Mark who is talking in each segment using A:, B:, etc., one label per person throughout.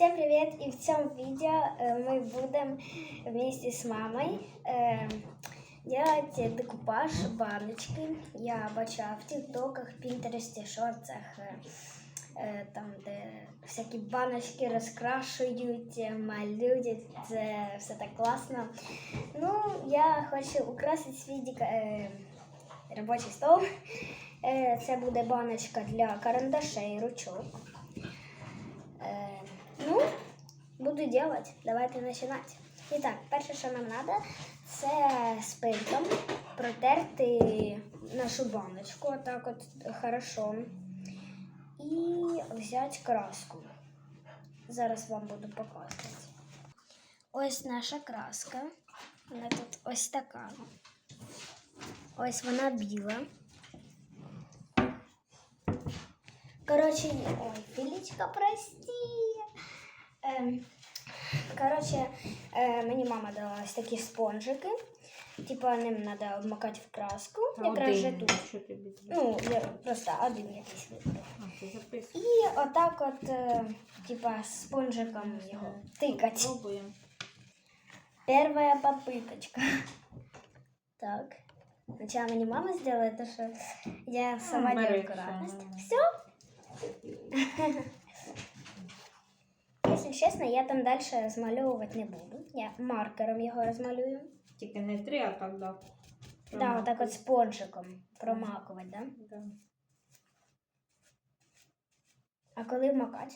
A: Всем привет! И в цьому видео э, мы будем вместе с мамой э, делать декупаж баночки. Я бачила в тіктоках, пінтересті, шорцах, е, е, там, де всякі баночки розкрашують, е, малюють. Це все так класно. Ну, я хочу украсити свій діка- е, робочий стол. Е, Це буде баночка для карандашей, ручок. буду делать. Давайте починати. І так, перше, що нам треба, це спиртом протерти нашу баночку, отак от хорошо. І взяти краску. Зараз вам буду показувати. Ось наша краска. Вона тут ось така. Ось вона біла. Короче, ой, Філічка, прости. Ем, короче, е, мені мама дала ось такі спонжики. Типа ним треба обмакати в краску. Якраз же тут.
B: Що тобі треба?
A: Ну, я просто один якийсь вибрав.
B: А, ти записуєш.
A: І отак от, е, типа, спонжиком його тикать.
B: Пробуємо.
A: Первая попыточка. Так. Сначала мне мама сделала это, что я сама
B: бери,
A: неаккуратность.
B: всё,
A: Все. Если честно, я там дальше размалевывать не буду. Я маркером его размалюю.
B: Тільки не три, а так да.
A: Да, вот так вот спонжиком промакувати, да?
B: Да.
A: А коли вмакати?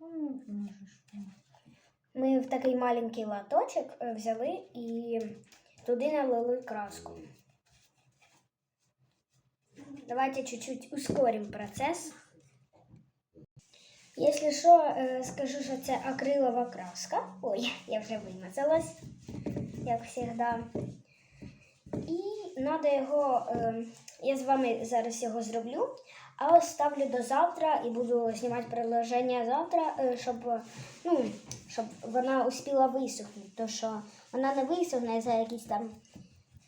B: Ну.
A: Ми в такий маленький латочок е, взяли і туди налили краску. Давайте чуть-чуть ускорим процесс. Если що, е, скажу, що це акрилова краска. Ой, я вже вимазалась, як завжди. І треба його, я з вами зараз його зроблю, а оставлю до завтра і буду знімати приложення завтра, щоб, е, ну, щоб вона успіла висохнути. То що вона не висохне за якісь там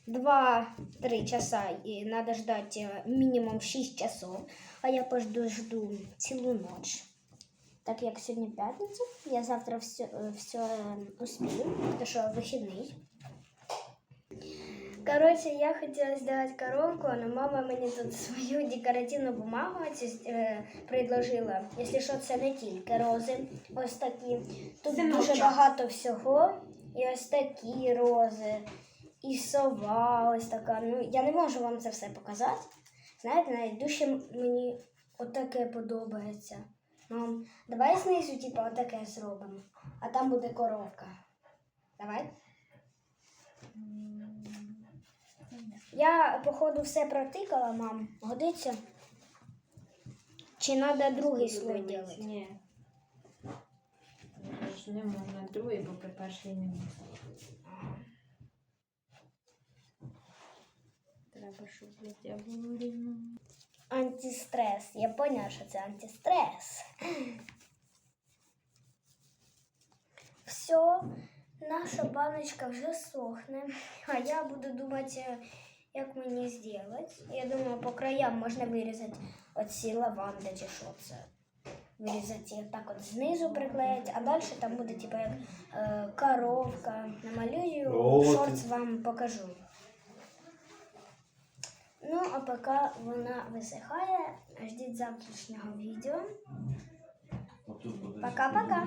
A: 2-3 часа і треба ждати е, мінімум 6 часов, а я пожду жду цілу ніч. Так як сьогодні п'ятниця, я завтра все, все успію, тому що вихідний. Короче, я хотела сделать коробку, но мама мені тут свою декоративну бумагу е, предложила. Якщо що, це не тільки рози, ось такі. Тут
B: Синочок.
A: дуже багато всього. І ось такі рози, і сова ось така. Ну, я не можу вам це все показати. Знаєте, найдужче мені отаке подобається. Мам, давай знизу, типу, отаке зробимо, а там буде коровка. Давай. Я, походу, все протикала, мам. Годиться? Чи треба другий слой робити?
B: Ні. Не можна другий, бо при перший не можна. Треба, щоб я рівно.
A: Антистрес. Я поняла, що це антистрес. Все, наша баночка вже сохне. А я буду думати, як мені зробити. Я думаю, по краям можна вирізати оці лаванди чи що це. Вирізати їх так от знизу приклеїти, а далі там буде типу як е, коровка. Намалюю,
C: О, ти-
A: шорт вам покажу. Ну, а поки вона висихає, ждіть завтрашнього відео. Пока-пока.